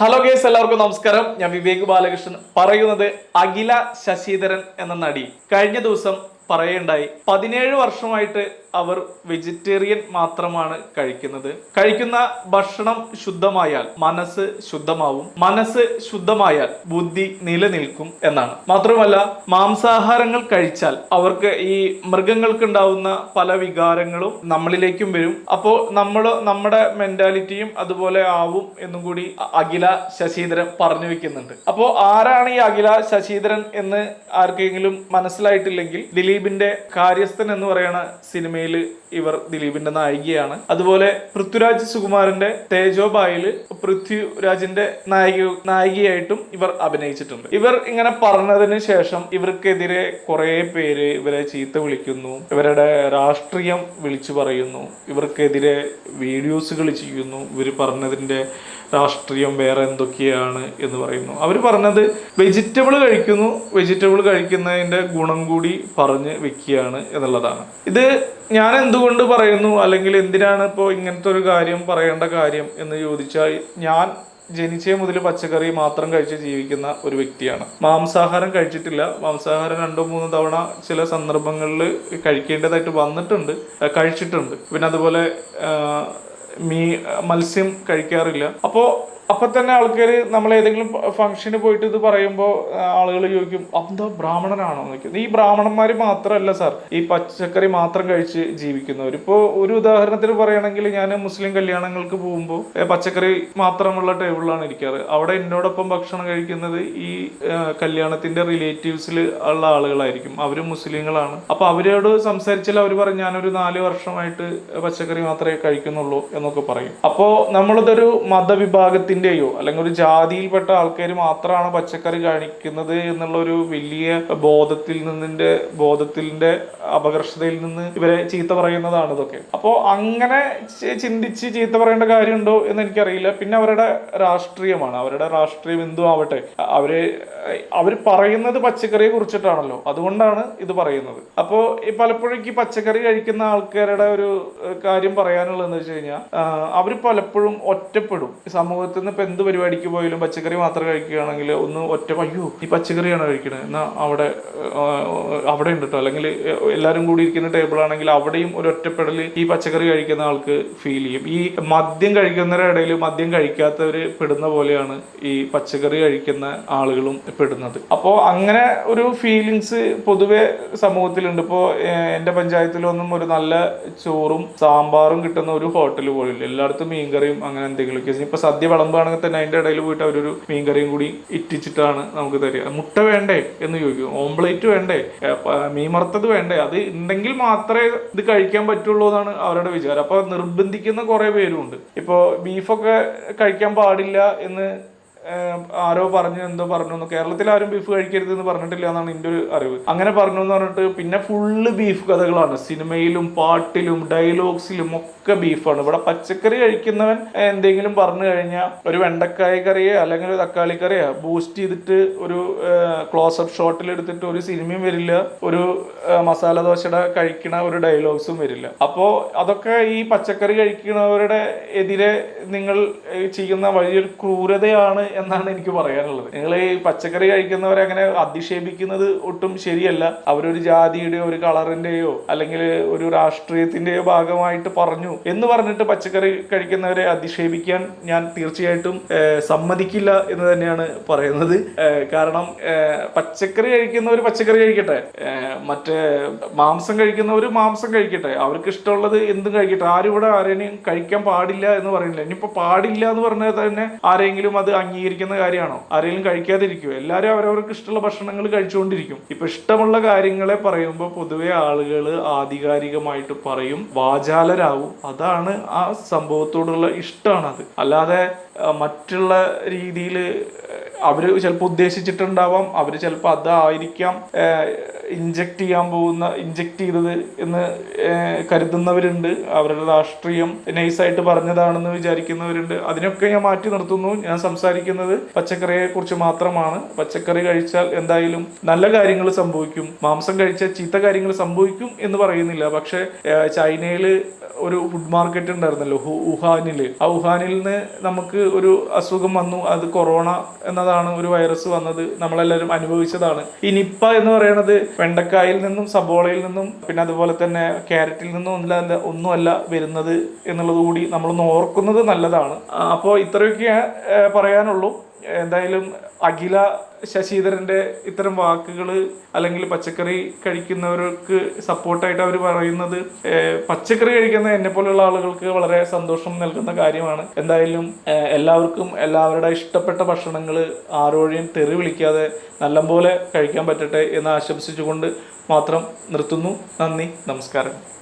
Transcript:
Hello guys എല്ലാവർക്കും നമസ്കാരം. ഞാൻ വിവേക് ബാലകൃഷ്ണൻ. പറയുന്നത് അഖില ശശിധരൻ എന്ന നടി. കഴിഞ്ഞ ദിവസം പറയുണ്ടായി പതിനേഴ് വർഷമായിട്ട് അവർ വെജിറ്റേറിയൻ മാത്രമാണ് കഴിക്കുന്നത്. കഴിക്കുന്ന ഭക്ഷണം ശുദ്ധമായാൽ മനസ്സ് ശുദ്ധമാവും. മനസ്സ് ശുദ്ധമായാൽ ബുദ്ധി നിലനിൽക്കും എന്നാണ്. മാത്രമല്ല മാംസാഹാരങ്ങൾ കഴിച്ചാൽ അവർക്ക് ഈ മൃഗങ്ങൾക്ക് ഉണ്ടാവുന്ന പല വികാരങ്ങളും നമ്മളിലേക്കും വരും. അപ്പോൾ നമ്മൾ നമ്മുടെ മെന്റാലിറ്റിയും അതുപോലെ ആവും എന്നും കൂടി അഖില ശശിധരൻ പറഞ്ഞു വെക്കുന്നുണ്ട്. അപ്പോൾ ആരാണ് ഈ അഖില ശശിധരൻ എന്ന് ആർക്കെങ്കിലും മനസ്സിലായിട്ടില്ലെങ്കിൽ ദിലീപിന്റെ കാര്യസ്ഥൻ എന്ന് പറയുന്ന സിനിമയിൽ ഇവർ ദിലീപിന്റെ നായികയാണ്. അതുപോലെ പൃഥ്വിരാജ് സുകുമാരന്റെ തേജോബായിൽ പൃഥ്വിരാജിന്റെ നായിക നായികയായിട്ടും ഇവർ അഭിനയിച്ചിട്ടുണ്ട്. ഇവർ ഇങ്ങനെ പറഞ്ഞതിന് ശേഷം ഇവർക്കെതിരെ കുറെ പേര് ഇവരെ ചീത്ത വിളിക്കുന്നു. ഇവരുടെ രാഷ്ട്രീയം വിളിച്ചു പറയുന്നു. ഇവർക്കെതിരെ വീഡിയോസുകൾ ചെയ്യുന്നു. ഇവർ പറഞ്ഞതിന്റെ രാഷ്ട്രീയം വേറെ എന്തൊക്കെയാണ് എന്ന് പറയുന്നു. അവർ പറഞ്ഞത് വെജിറ്റബിൾ കഴിക്കുന്നു. വെജിറ്റബിൾ കഴിക്കുന്നതിന്റെ ഗുണം കൂടി പറഞ്ഞ് വെക്കുകയാണ് എന്നുള്ളതാണ്. ഇത് ഞാൻ എന്തുകൊണ്ട് പറയുന്നു? അല്ലെങ്കിൽ എന്തിനാണ് ഇപ്പോൾ ഇങ്ങനത്തെ ഒരു കാര്യം പറയേണ്ട കാര്യം എന്ന് ചോദിച്ചാൽ ഞാൻ ജനിച്ചേ മുതൽ പച്ചക്കറി മാത്രം കഴിച്ച് ജീവിക്കുന്ന ഒരു വ്യക്തിയാണ്. മാംസാഹാരം കഴിച്ചിട്ടില്ല. മാംസാഹാരം രണ്ടോ മൂന്നോ തവണ ചില സന്ദർഭങ്ങളിൽ കഴിക്കേണ്ടതായിട്ട് വന്നിട്ടുണ്ട് കഴിച്ചിട്ടുണ്ട്. പിന്നെ അതുപോലെ മീ മത്സ്യം കഴിക്കാറില്ല. അപ്പോൾ അപ്പൊ തന്നെ ആൾക്കാർ നമ്മൾ ഏതെങ്കിലും ഫംഗ്ഷന് പോയിട്ട് ഇത് പറയുമ്പോൾ ആളുകൾ ചോദിക്കും എന്താ ബ്രാഹ്മണനാണോ? ചോദിക്കും. ഈ ബ്രാഹ്മണന്മാർ മാത്രമല്ല സാർ. ഈ പച്ചക്കറി മാത്രം കഴിച്ച് ജീവിക്കുന്നവർ ഇപ്പോൾ ഒരു ഉദാഹരണത്തിന് പറയുകയാണെങ്കിൽ ഞാൻ മുസ്ലിം കല്യാണങ്ങൾക്ക് പോകുമ്പോൾ പച്ചക്കറി മാത്രമുള്ള ടേബിളിലാണ് ഇരിക്കാറ്. അവിടെ എന്നോടൊപ്പം ഭക്ഷണം കഴിക്കുന്നത് ഈ കല്യാണത്തിന്റെ റിലേറ്റീവ്സിൽ ഉള്ള ആളുകളായിരിക്കും. അവരും മുസ്ലിങ്ങളാണ്. അപ്പൊ അവരോട് സംസാരിച്ചാൽ അവർ പറയും ഞാനൊരു നാല് വർഷമായിട്ട് പച്ചക്കറി മാത്രമേ കഴിക്കുന്നുള്ളൂ എന്നൊക്കെ പറയും. അപ്പോ നമ്മളിതൊരു മതവിഭാഗത്തിന്റെയോ അല്ലെങ്കിൽ ഒരു ജാതിയിൽപ്പെട്ട ആൾക്കാർ മാത്രമാണ് പച്ചക്കറി കഴിക്കുന്നത് എന്നുള്ള ഒരു വലിയ ബോധത്തിൽ നിന്നിന്റെ ബോധത്തിന്റെ അപകർഷതയിൽ നിന്ന് ഇവരെ ചീത്ത പറയുന്നതാണ് ഇതൊക്കെ. അപ്പോ അങ്ങനെ ചിന്തിച്ച് ചീത്ത പറയേണ്ട കാര്യമുണ്ടോ എന്ന് എനിക്കറിയില്ല. പിന്നെ അവരുടെ രാഷ്ട്രീയമാണ്. അവരുടെ രാഷ്ട്രീയം എന്തും ആവട്ടെ അവർ അവർ പറയുന്നത് പച്ചക്കറിയെ കുറിച്ചിട്ടാണല്ലോ. അതുകൊണ്ടാണ് ഇത് പറയുന്നത്. അപ്പോൾ ഈ പലപ്പോഴും ഈ പച്ചക്കറി കഴിക്കുന്ന ആൾക്കാരുടെ ഒരു കാര്യം പറയാനുള്ളതെന്ന് വെച്ച് കഴിഞ്ഞാൽ അവർ പലപ്പോഴും ഒറ്റപ്പെടും. സമൂഹത്തിൽ നിന്ന് ഇപ്പൊ എന്ത് പരിപാടിക്ക് പോയാലും പച്ചക്കറി മാത്രം കഴിക്കുകയാണെങ്കിൽ ഒന്ന് ഒറ്റ അയ്യോ ഈ പച്ചക്കറിയാണ് കഴിക്കണത് എന്നാൽ അവിടെ അവിടെ ഉണ്ട് കേട്ടോ അല്ലെങ്കിൽ എല്ലാവരും കൂടി ഇരിക്കുന്ന ടേബിൾ ആണെങ്കിൽ അവിടെയും ഒരു ഒറ്റപ്പെടൽ ഈ പച്ചക്കറി കഴിക്കുന്ന ആൾക്ക് ഫീൽ ചെയ്യും. ഈ മദ്യം കഴിക്കുന്നവരുടെ ഇടയിൽ മദ്യം കഴിക്കാത്തവർ പെടുന്ന പോലെയാണ് ഈ പച്ചക്കറി കഴിക്കുന്ന ആളുകളും പെടുന്നത്. അപ്പോൾ അങ്ങനെ ഒരു ഫീലിങ്സ് പൊതുവെ സമൂഹത്തിലുണ്ട്. ഇപ്പോൾ എന്റെ പഞ്ചായത്തിലൊന്നും ഒരു നല്ല ചോറും സാമ്പാറും കിട്ടുന്ന ഒരു ഹോട്ടൽ പോലും ഇല്ല. എല്ലായിടത്തും മീൻകറിയും അങ്ങനെ എന്തെങ്കിലുമൊക്കെ. ഇപ്പോൾ സദ്യ വിളമ്പാണെങ്കിൽ തന്നെ അതിന്റെ ഇടയിൽ പോയിട്ട് അവരൊരു മീൻകറിയും കൂടി ഇറ്റിച്ചിട്ടാണ് നമുക്ക് തരിക. മുട്ട വേണ്ടേ എന്ന് ചോദിക്കും. ഓംപ്ലേറ്റ് വേണ്ടേ? മീൻ വറുത്തത് വേണ്ടേ? അത് ഉണ്ടെങ്കിൽ മാത്രമേ ഇത് കഴിക്കാൻ പറ്റുള്ളൂ എന്നാണ് അവരുടെ വിചാരം. അപ്പോൾ നിർബന്ധിക്കുന്ന കുറേ പേരുണ്ട് ഇപ്പോൾ ബീഫൊക്കെ കഴിക്കാൻ പാടില്ല എന്ന് ആരോ പറഞ്ഞു എന്തോ പറഞ്ഞു എന്ന് കേരളത്തിൽ ആരും ബീഫ് കഴിക്കരുത് എന്ന് പറഞ്ഞിട്ടില്ല എന്നാണ് എന്റെ ഒരു അറിവ്. അങ്ങനെ പറഞ്ഞു എന്ന് പറഞ്ഞിട്ട് പിന്നെ ഫുള്ള് ബീഫ് കഥകളാണ്. സിനിമയിലും പാട്ടിലും ഡയലോഗ്സിലും ഒക്കെ ബീഫാണ് ഇവിടെ പച്ചക്കറി കഴിക്കുന്നവൻ എന്തെങ്കിലും പറഞ്ഞു കഴിഞ്ഞാൽ ഒരു വെണ്ടക്കായ കറിയോ അല്ലെങ്കിൽ ഒരു തക്കാളി കറിയോ ബൂസ്റ്റ് ചെയ്തിട്ട് ഒരു ക്ലോസപ്പ് ഷോട്ടിൽ എടുത്തിട്ട് ഒരു സിനിമയും വരില്ല. ഒരു മസാല ദോശയുടെ കഴിക്കണ ഒരു ഡയലോഗ്സും വരില്ല. അപ്പോൾ അതൊക്കെ ഈ പച്ചക്കറി കഴിക്കുന്നവരുടെ എതിരെ നിങ്ങൾ ചെയ്യുന്ന വലിയൊരു ക്രൂരതയാണ് എന്നാണ് എനിക്ക് പറയാനുള്ളത്. നിങ്ങൾ ഈ പച്ചക്കറി കഴിക്കുന്നവരെ അങ്ങനെ അധിക്ഷേപിക്കുന്നത് ഒട്ടും ശരിയല്ല. അവരൊരു ജാതിയുടെയോ ഒരു കളറിന്റെയോ അല്ലെങ്കിൽ ഒരു രാഷ്ട്രീയത്തിന്റെയോ ഭാഗമായിട്ട് പറഞ്ഞു എന്ന് പറഞ്ഞിട്ട് പച്ചക്കറി കഴിക്കുന്നവരെ അധിക്ഷേപിക്കാൻ ഞാൻ തീർച്ചയായിട്ടും സമ്മതിക്കില്ല എന്ന് തന്നെയാണ് പറയുന്നത്. കാരണം പച്ചക്കറി കഴിക്കുന്നവർ പച്ചക്കറി കഴിക്കട്ടെ. മറ്റേ മാംസം കഴിക്കുന്നവർ മാംസം കഴിക്കട്ടെ. അവർക്ക് ഇഷ്ടമുള്ളത് എന്തും കഴിക്കട്ടെ. ആരും ഇവിടെ ആരെയും കഴിക്കാൻ പാടില്ല എന്ന് പറയുന്നില്ല. ഇനിയിപ്പോ പാടില്ല എന്ന് പറഞ്ഞാൽ തന്നെ ആരെങ്കിലും അത് അംഗീകരിക്കുന്ന കാര്യമാണോ? ആരെങ്കിലും കഴിക്കാതിരിക്കുമോ എല്ലാവരും അവരവർക്ക് ഇഷ്ടമുള്ള ഭക്ഷണങ്ങൾ കഴിച്ചുകൊണ്ടിരിക്കും. ഇപ്പൊ ഇഷ്ടമുള്ള കാര്യങ്ങളെ പറയുമ്പോൾ പൊതുവെ ആളുകൾ ആധികാരികമായിട്ട് പറയും വാചാലരാവും അതാണ് ആ സംഭവത്തോടുള്ള ഇഷ്ടമാണ് അത് അല്ലാതെ മറ്റുള്ള രീതിയിൽ അവർ ചിലപ്പോൾ ഉദ്ദേശിച്ചിട്ടുണ്ടാവാം അവർ ചിലപ്പോൾ അതായിരിക്കാം ഇഞ്ചക്ട് ചെയ്യാൻ പോകുന്ന ഇഞ്ചക്ട് ചെയ്തത് എന്ന് കരുതുന്നവരുണ്ട്. അവരുടെ രാഷ്ട്രീയം നൈസായിട്ട് പറഞ്ഞതാണെന്ന് വിചാരിക്കുന്നവരുണ്ട്. അതിനൊക്കെ ഞാൻ മാറ്റി നിർത്തുന്നു. ഞാൻ സംസാരിക്കുന്നത് പച്ചക്കറിയെ കുറിച്ച് മാത്രമാണ്. പച്ചക്കറി കഴിച്ചാൽ എന്തായാലും നല്ല കാര്യങ്ങൾ സംഭവിക്കും. മാംസം കഴിച്ചാൽ ചീത്ത കാര്യങ്ങൾ സംഭവിക്കും എന്ന് പറയുന്നില്ല. പക്ഷേ ചൈനയിൽ ഒരു ഫുഡ് മാർക്കറ്റ് ഉണ്ടായിരുന്നല്ലോ വുഹാനിൽ ആ വുഹാനിൽ നിന്ന് നമുക്ക് ഒരു അസുഖം വന്നു അത് കൊറോണ എന്നതാണ് ഒരു വൈറസ് വന്നത് നമ്മളെല്ലാവരും അനുഭവിച്ചതാണ്. ഈ നിപ്പ എന്ന് പറയുന്നത് വെണ്ടക്കായിൽ നിന്നും സബോളയിൽ നിന്നും പിന്നെ അതുപോലെ തന്നെ ക്യാരറ്റിൽ നിന്നും ഒന്നുമല്ല ഒന്നുമല്ല വരുന്നത് എന്നുള്ളത് കൂടി നമ്മളൊന്ന് ഓർക്കുന്നത് നല്ലതാണ്. അപ്പോൾ ഇത്രയൊക്കെ പറയാനുള്ളൂ. എന്തായാലും അഖില ശശിധരന്റെ ഇത്തരം വാക്കുകൾ അല്ലെങ്കിൽ പച്ചക്കറി കഴിക്കുന്നവർക്ക് സപ്പോർട്ടായിട്ട് അവർ പറയുന്നത് പച്ചക്കറി കഴിക്കുന്ന എന്നെ പോലെയുള്ള ആളുകൾക്ക് വളരെ സന്തോഷം നൽകുന്ന കാര്യമാണ്. എന്തായാലും എല്ലാവർക്കും എല്ലാവരുടെ ഇഷ്ടപ്പെട്ട ഭക്ഷണങ്ങൾ ആരോടെയും തെറി വിളിക്കാതെ നല്ലപോലെ കഴിക്കാൻ പറ്റട്ടെ എന്ന് ആശംസിച്ചുകൊണ്ട് മാത്രം നിർത്തുന്നു. നന്ദി നമസ്കാരം.